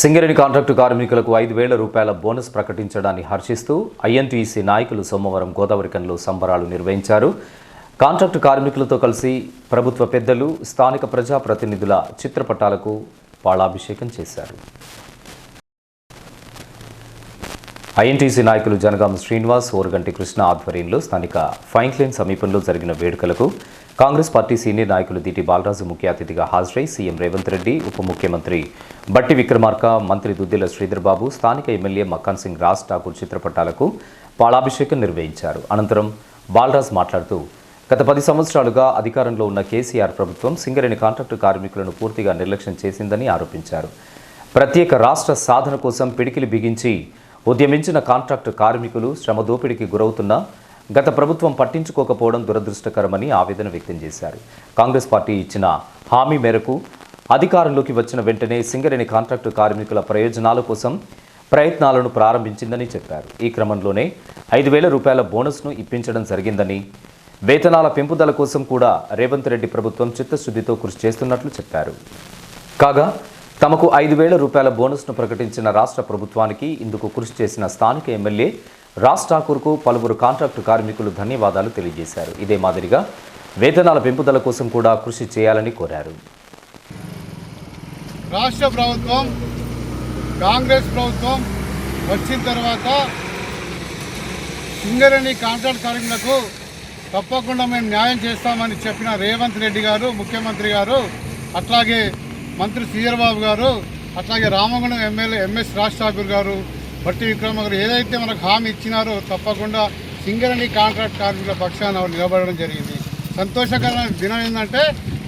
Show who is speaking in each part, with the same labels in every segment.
Speaker 1: Singareni contract కార్మికులకు ఐదు వేల రూపాయల బోనస్ ప్రకటించడాన్ని హర్షిస్తూ ఐఎన్టీసీ నాయకులు సోమవారం గోదావరికంలో సంబరాలు నిర్వహించారు. కాంట్రాక్టు కార్మికులతో కలిసి ప్రభుత్వ పెద్దలు స్థానిక ప్రజాప్రతినిధుల చిత్రపటాలకు పాళాభిషేకం చేశారు. ఐఎన్టీసీ నాయకులు జనగాం శ్రీనివాస్ ఓరగంటి కృష్ణ ఆధ్వర్యంలో స్థానిక ఫైన్క్లైన్ సమీపంలో జరిగిన వేడుకలకు కాంగ్రెస్ పార్టీ సీనియర్ నాయకులు దిటి బాలరాజు ముఖ్య అతిథిగా హాజరై సీఎం రేవంత్ రెడ్డి ఉప ముఖ్యమంత్రి బట్టి విక్రమార్క మంత్రి దుద్దిల శ్రీధర్బాబు స్థానిక ఎమ్మెల్యే మక్కాన్ సింగ్ రాజ్ ఠాకూర్ చిత్రపటాలకు పాలాభిషేకం నిర్వహించారు. అనంతరం బాలరాజ్ మాట్లాడుతూ గత పది సంవత్సరాలుగా అధికారంలో ఉన్న కేసీఆర్ ప్రభుత్వం సింగరేణి కాంట్రాక్టు కార్మికులను పూర్తిగా నిర్లక్ష్యం చేసిందని ఆరోపించారు. ప్రత్యేక రాష్ట్ర సాధన కోసం పిడికిలి బిగించి ఉద్యమించిన కాంట్రాక్టు కార్మికులు శ్రమ దోపిడీకి గురవుతున్నా గత ప్రభుత్వం పట్టించుకోకపోవడం దురదృష్టకరమని ఆవేదన వ్యక్తం చేశారు. కాంగ్రెస్ పార్టీ ఇచ్చిన హామీ మేరకు అధికారంలోకి వచ్చిన వెంటనే సింగరేణి కాంట్రాక్టు కార్మికుల ప్రయోజనాల కోసం ప్రయత్నాలను ప్రారంభించిందని చెప్పారు. ఈ క్రమంలోనే ఐదు వేల రూపాయల బోనస్ను ఇప్పించడం జరిగిందని వేతనాల పెంపుదల కోసం కూడా రేవంత్ రెడ్డి ప్రభుత్వం చిత్తశుద్ధితో కృషి చేస్తున్నట్లు చెప్పారు. కాగా తమకు ఐదు వేల రూపాయల బోనస్ను ప్రకటించిన రాష్ట్ర ప్రభుత్వానికి ఇందుకు కృషి చేసిన స్థానిక ఎమ్మెల్యే రాజ్ ఠాకూర్కు పలువురు కాంట్రాక్టు కార్మికులు ధన్యవాదాలు తెలియజేశారు. ఇదే మాదిరిగా వేతనాల పెంపుదల కోసం కూడా కృషి చేయాలని కోరారు.
Speaker 2: రాష్ట్ర ప్రభుత్వం కాంగ్రెస్ ప్రభుత్వం వచ్చిన తర్వాత సింగరేణి కాంట్రాక్ట్ కార్మికులకు తప్పకుండా మేము న్యాయం చేస్తామని చెప్పిన రేవంత్ రెడ్డి గారు ముఖ్యమంత్రి గారు అట్లాగే మంత్రి సీఆర్ బాబు గారు అట్లాగే రామగుండం ఎమ్మెల్యే ఎంఎస్ రాజ్ ఠాకూర్ గారు బట్టి విక్రమ గారు ఏదైతే మనకు హామీ ఇచ్చినారో తప్పకుండా సింగరణి కాంట్రాక్ట్ కార్మికుల పక్షాన నిలబడడం జరిగింది. సంతోషకరమైన దినం ఏంటంటే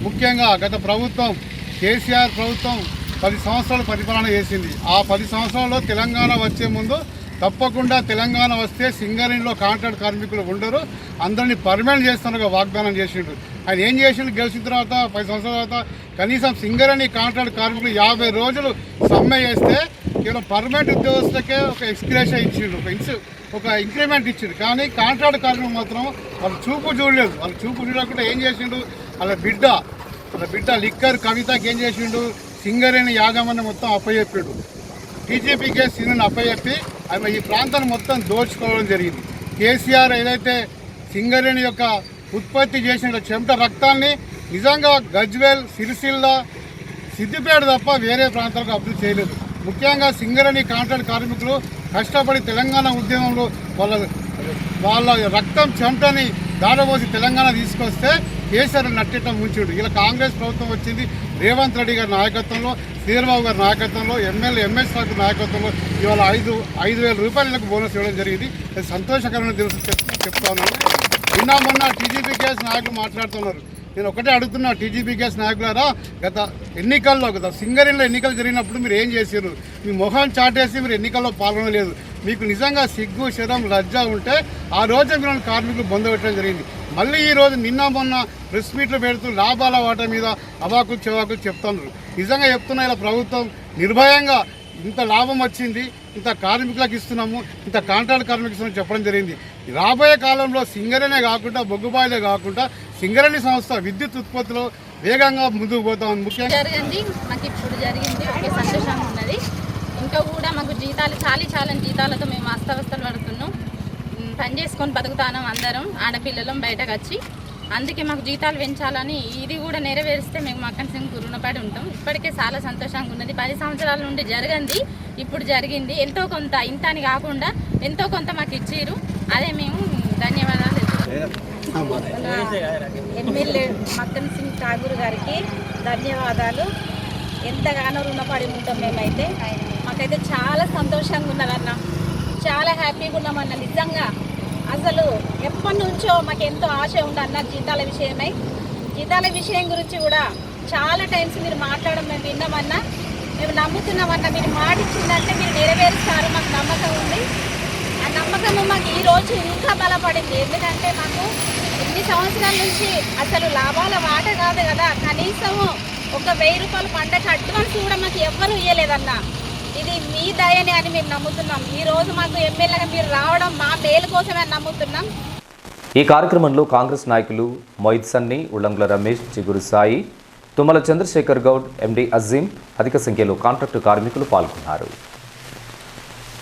Speaker 2: ముఖ్యంగా గత ప్రభుత్వం కేసీఆర్ ప్రభుత్వం పది సంవత్సరాలు పరిపాలన చేసింది. ఆ పది సంవత్సరాల్లో తెలంగాణ వచ్చే ముందు తప్పకుండా తెలంగాణ వస్తే సింగరేణిలో కాంట్రాక్ట్ కార్మికులు ఉండరు అందరినీ పర్మనెంట్ చేస్తున్నగా వాగ్దానం చేసిండు ఆయన ఏం చేసిండు? గెలిచిన తర్వాత పది సంవత్సరాల తర్వాత కనీసం సింగరేణి కాంట్రాక్ట్ కార్మికులు యాభై రోజులు సమ్మె చేస్తే కేవలం పర్మనెంట్ ఉద్యోగస్తులకే ఒక ఎక్స్క్రేషన్ ఇచ్చిండు ఒక ఇన్స్ ఒక ఇంక్రిమెంట్ ఇచ్చిండు. కానీ కాంట్రాక్ట్ కార్మికులు మాత్రం వాళ్ళు చూపు చూడలేదు. వాళ్ళు చూపు చూడకుండా ఏం చేసిండు? వాళ్ళ బిడ్డ వాళ్ళ బిడ్డ లిక్కర్ కవితకి ఏం చేసిండు? సింగరేణి యాగమని మొత్తం అప్పచెప్పాడు. బీజేపీకే సింగర్ని అప్పచెప్పి ఆమె ఈ ప్రాంతాన్ని మొత్తం దోచుకోవడం జరిగింది. కేసీఆర్ ఏదైతే సింగరేణి యొక్క ఉత్పత్తి చేసిన చెమట రక్తాన్ని నిజంగా గజ్వేల్ సిరిసిల్ల సిద్దిపేట తప్ప వేరే ప్రాంతాలకు అభివృద్ధి చేయలేదు. ముఖ్యంగా సింగరేణి కాంట్రాక్ట్ కార్మికులు కష్టపడి తెలంగాణ ఉద్యమంలో వాళ్ళ వాళ్ళ రక్తం చెమటని దాడబోసి తెలంగాణ తీసుకొస్తే కేసీఆర్ నట్టేట ముంచుడు. ఇలా కాంగ్రెస్ ప్రభుత్వం వచ్చింది. రేవంత్ రెడ్డి గారి నాయకత్వంలో శ్రీధర్బాబు గారి నాయకత్వంలో ఎమ్మెల్యే ఎంఎస్ రావు నాయకత్వంలో ఇవాళ ఐదు ఐదు వేల రూపాయలకు బోనస్ ఇవ్వడం జరిగింది. అది సంతోషకరమైన తెలుసు చెప్తా ఉన్నాను. నిన్న మొన్న టీజీపీ కేసు నాయకులు మాట్లాడుతున్నారు. నేను ఒకటే అడుగుతున్నా టీజీపీ కేసు నాయకులారా గత ఎన్నికల్లో గత సింగరేణిలో ఎన్నికలు జరిగినప్పుడు మీరు ఏం చేశారు? మీ మొహం చాటేసి మీరు ఎన్నికల్లో పాల్గొనలేదు మీకు నిజంగా సిగ్గు శరం లజ్జ ఉంటే ఆ రోజు మీరు కార్మికులు పొందబెట్టడం జరిగింది. మళ్ళీ ఈ రోజు నిన్న మొన్న ప్రెస్ మీట్లు పెడుతూ లాభాల వాట మీద అవాకులు చెవాకు చెప్తున్నారు. నిజంగా చెప్తున్నా ఇలా ప్రభుత్వం నిర్భయంగా ఇంత లాభం వచ్చింది ఇంత కార్మికులకు ఇస్తున్నాము ఇంత కాంట్రాక్ట్ కార్మికులు ఇస్తున్నాము చెప్పడం జరిగింది. రాబోయే కాలంలో సింగరేనే కాకుండా బొగ్గుబాయిలే కాకుండా సింగరేణి సంస్థ విద్యుత్ ఉత్పత్తిలో వేగంగా ముందుకు పోతాం ముఖ్యంగా
Speaker 3: జరిగింది. మాకు ఇప్పుడు జరిగింది. ఒకే సంతోషంగా ఉన్నది. ఇంకా కూడా మాకు జీతాలు చాలా చాలని జీతాలతో మేము అస్తవస్తలు పడుతున్నాం. పని చేసుకొని బతుకుతాను అందరం ఆడపిల్లలం బయటకు వచ్చి. అందుకే మాకు జీతాలు పెంచాలని ఇది కూడా నెరవేరిస్తే మేము మక్కన్ సింగ్ రుణపడి ఉంటాం. ఇప్పటికే చాలా సంతోషంగా ఉన్నది. పది సంవత్సరాల నుండి జరగంది. ఇప్పుడు జరిగింది. ఎంతో కొంత ఇంత అని కాకుండా ఎంతో కొంత మాకు ఇచ్చిర్రు. అదే మేము ధన్యవాదాలు
Speaker 4: ఎమ్మెల్యే మక్కన్ సింగ్ ఠాగూర్ గారికి ధన్యవాదాలు. ఎంతగానో రుణపడి ఉంటాం మేమైతే. మాకైతే చాలా సంతోషంగా ఉన్నదన్న. చాలా హ్యాపీగా ఉన్నామన్న. నిజంగా అసలు ఎప్పటి నుంచో మాకు ఎంతో ఆశ అన్న జీతాల విషయమై. జీతాల విషయం గురించి కూడా చాలా టైమ్స్ మీరు మాట్లాడడం మేము విన్నామన్నా. మేము నమ్ముతున్నామన్నా. మీరు మాట ఇచ్చిందంటే మీరు నెరవేరుస్తారు మాకు నమ్మకం ఉంది. ఆ నమ్మకము మాకు ఈ రోజు ఇంకా బలపడింది. ఎందుకంటే మాకు ఎన్ని సంవత్సరాల నుంచి అసలు లాభాల వాట కాదు కదా. కనీసం ఒక వెయ్యి రూపాయలు పంటకు అడ్వాన్స్ కూడా మాకు ఎవ్వరు ఇవ్వలేదన్నా ఇది మీ దయని అని మేము నమ్ముతున్నాం. ఈ రోజు మాకు ఎమ్మెల్యేగా మీరు రావడం మా మేలు కోసమే నమ్ముతున్నాం.
Speaker 1: ఈ కార్యక్రమంలో కాంగ్రెస్ నాయకులు మొయిద్ సన్ని ఉల్లంగుల రమేష్ చిగురు సాయి తుమ్మల చంద్రశేఖర్ గౌడ్ ఎండి అజీం అధిక సంఖ్యలో కాంట్రాక్టు కార్మికులు పాల్గొన్నారు.